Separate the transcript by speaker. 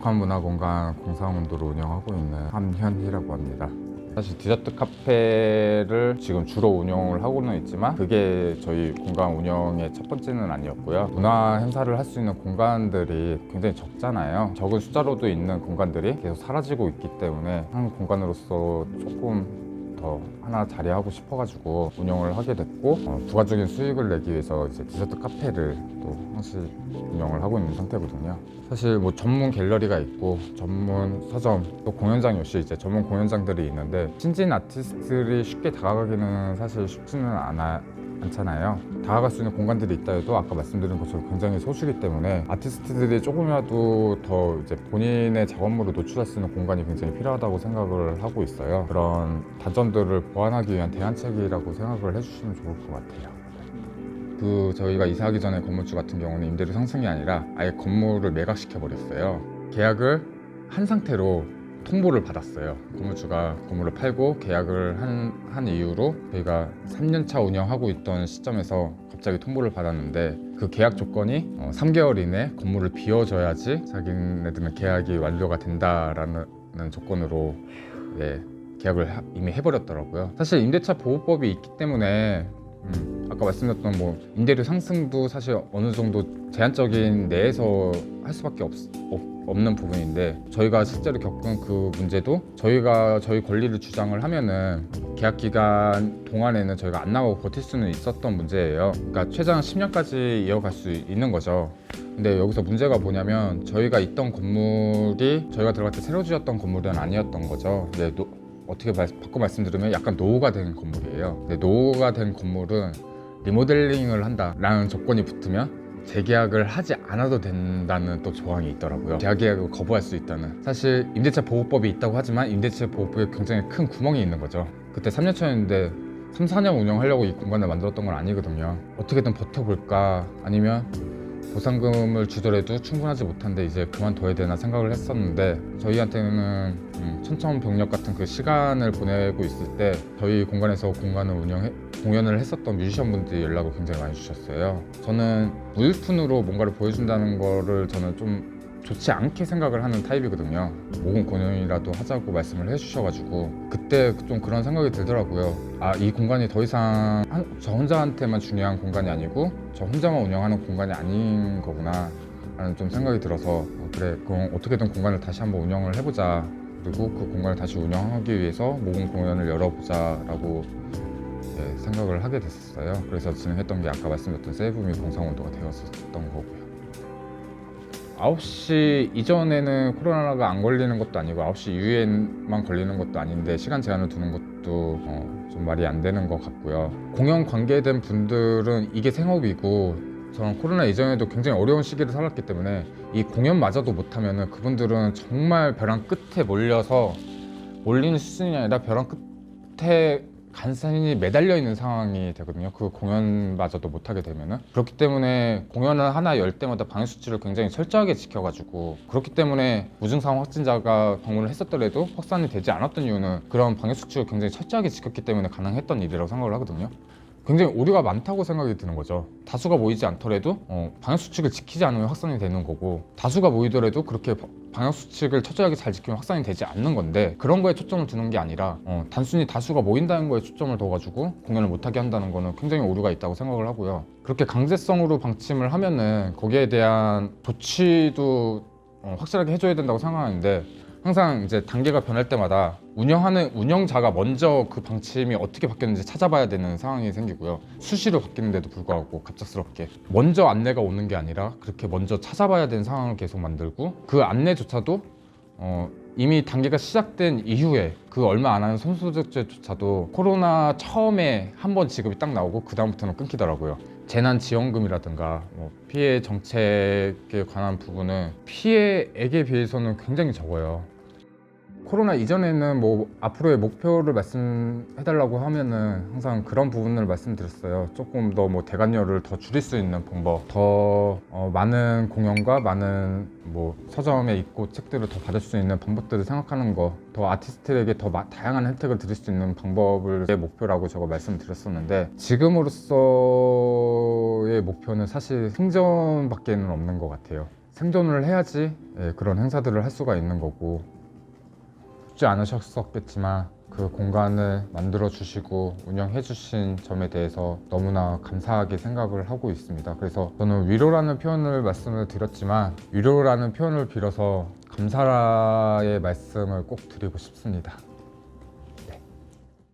Speaker 1: 북한문화공간 공사원도를 운영하고 있는 함현희라고 합니다. 사실 디저트 카페를 지금 주로 운영을 하고는 있지만 그게 저희 공간 운영의 첫 번째는 아니었고요. 문화 행사를 할 수 있는 공간들이 굉장히 적잖아요. 적은 숫자로도 있는 공간들이 계속 사라지고 있기 때문에 한 공간으로서 조금 더 하나 자리하고 싶어가지고 운영을 하게 됐고 어, 부가적인 수익을 내기 위해서 이제 디저트 카페를 또 사실 운영을 하고 있는 상태거든요. 사실 뭐 전문 갤러리가 있고 전문 서점 또 공연장 역시 이제 전문 공연장들이 있는데 신진 아티스트들이 쉽게 다가가기는 사실 쉽지는 않아 않잖아요. 다가갈 수 있는 공간들이 있다 해도 아까 말씀드린 것처럼 굉장히 소수기 때문에 아티스트들이 조금이라도 더 이제 본인의 작업물을 노출할 수 있는 공간이 굉장히 필요하다고 생각을 하고 있어요. 그런 단점들을 보완하기 위한 대안책이라고 생각을 해주시면 좋을 것 같아요. 그 저희가 이사하기 전에 건물주 같은 경우는 임대료 상승이 아니라 아예 건물을 매각시켜 버렸어요. 계약을 한 상태로 통보를 받았어요. 건물주가 건물을 팔고 계약을 한, 한 이후로 저희가 3년차 운영하고 있던 시점에서 갑자기 통보를 받았는데 그 계약 조건이 어, 3개월 이내 건물을 비워줘야지 자기네들은 계약이 완료가 된다라는 조건으로 예, 계약을 하- 이미 해버렸더라고요. 사실 임대차 보호법이 있기 때문에 음, 아까 말씀드렸던 뭐 임대료 상승도 사실 어느 정도 제한적인 내에서 할 수밖에 없, 없, 는 부분인데 저희가 실제로 겪은 그 문제도 저희가 저희 권리를 주장을 하면은 계약 기간 동안에는 저희가 안 나가고 버틸 수는 있었던 문제예요. 그러니까 최장 10년까지 이어갈 수 있는 거죠. 근데 여기서 문제가 뭐냐면 저희가 있던 건물이 저희가 들어갈 때 새로 지었던 건물은 아니었던 거죠. 근데 노- 어떻게 말, 바꿔 말씀드리면 약간 노후가 된 건물이에요. 근데 노후가 된 건물은 리모델링을 한다라는 조건이 붙으면 재계약을 하지 않아도 된다는 또 조항이 있더라고요. 재계약을 거부할 수 있다는. 사실 임대차 보호법이 있다고 하지만 임대차 보호법에 굉장히 큰 구멍이 있는 거죠. 그때 3년 차였는데 3, 4년 운영하려고 이 공간을 만들었던 건 아니거든요. 어떻게든 버텨볼까 아니면 보상금을 주더라도 충분하지 못한데 이제 그만둬야 되나 생각을 했었는데 저희한테는 음, 천천병력 같은 그 시간을 보내고 있을 때 저희 공간에서 공간을 운영해 공연을 했었던 뮤지션분들이 연락을 굉장히 많이 주셨어요. 저는 무일푼으로 뭔가를 보여준다는 거를 저는 좀 좋지 않게 생각을 하는 타입이거든요. 모금 공연이라도 하자고 말씀을 해주셔가지고 그때 좀 그런 생각이 들더라고요. 아 이 공간이 더 이상 한- 저 혼자한테만 중요한 공간이 아니고 저 혼자만 운영하는 공간이 아닌 거구나 라는 좀 생각이 들어서 어, 그래 그럼 어떻게든 공간을 다시 한번 운영을 해보자 그리고 그 공간을 다시 운영하기 위해서 모금 공연을 열어보자라고 예, 생각을 하게 됐었어요. 그래서 진행했던 게 아까 말씀드렸던 세이브 미 공상운동가 되었었던 거고요. 9시 이전에는 코로나가 안 걸리는 것도 아니고 9시 이후에만 걸리는 것도 아닌데 시간 제한을 두는 것도 어, 좀 말이 안 되는 것 같고요. 공연 관계된 분들은 이게 생업이고 저는 코로나 이전에도 굉장히 어려운 시기를 살았기 때문에 이 공연마저도 못하면은 그분들은 정말 벼랑 끝에 몰려서 몰리는 수준이 아니라 벼랑 끝에 간산히 매달려 있는 상황이 되거든요. 그 공연마저도 못하게 되면은 그렇기 때문에 공연을 하나 열 때마다 방역 수치를 굉장히 철저하게 지켜가지고 그렇기 때문에 무증상 확진자가 방문을 했었더라도 확산이 되지 않았던 이유는 그런 방역 수치를 굉장히 철저하게 지켰기 때문에 가능했던 일이라고 생각을 하거든요. 굉장히 오류가 많다고 생각이 드는 거죠. 다수가 모이지 않더라도 어, 방역 수칙을 지키지 않으면 확산이 되는 거고 다수가 모이더라도 그렇게 바- 방역 수칙을 철저하게 잘 지키면 확산이 되지 않는 건데 그런 거에 초점을 두는 게 아니라 어, 단순히 다수가 모인다는 거에 초점을 둬가지고 공연을 못하게 한다는 거는 굉장히 오류가 있다고 생각을 하고요. 그렇게 강제성으로 방침을 하면은 거기에 대한 조치도 어, 확실하게 해줘야 된다고 생각하는데 항상 이제 단계가 변할 때마다 운영하는 운영자가 먼저 그 방침이 어떻게 바뀌었는지 찾아봐야 되는 상황이 생기고요. 수시로 바뀌는데도 불구하고 갑작스럽게 먼저 안내가 오는 게 아니라 그렇게 먼저 찾아봐야 되는 상황을 계속 만들고 그 안내조차도 어, 이미 단계가 시작된 이후에 그 얼마 안 하는 선수적제조차도 코로나 처음에 한 번 지급이 딱 나오고 그 다음부터는 끊기더라고요. 재난지원금이라든가 뭐 피해 정책에 관한 부분은 피해액에 비해서는 굉장히 적어요. 코로나 이전에는 뭐 앞으로의 목표를 말씀해달라고 하면은 항상 그런 부분을 말씀드렸어요. 조금 더 뭐 대관료를 더 줄일 수 있는 방법, 더 어, 많은 공연과 많은 뭐 서점에 있고 책들을 더 받을 수 있는 방법들을 생각하는 거, 더 아티스트에게 더 마- 다양한 혜택을 드릴 수 있는 방법을 제 목표라고 제가 말씀드렸었는데 지금으로서의 목표는 사실 생존밖에는 없는 것 같아요. 생존을 해야지 예, 그런 행사들을 할 수가 있는 거고 쉽지 않으셨었겠지만 그 공간을 만들어 주시고 운영해 주신 점에 대해서 너무나 감사하게 생각을 하고 있습니다. 그래서 저는 위로라는 표현을 말씀을 드렸지만 위로라는 표현을 빌어서 감사의 말씀을 꼭 드리고 싶습니다.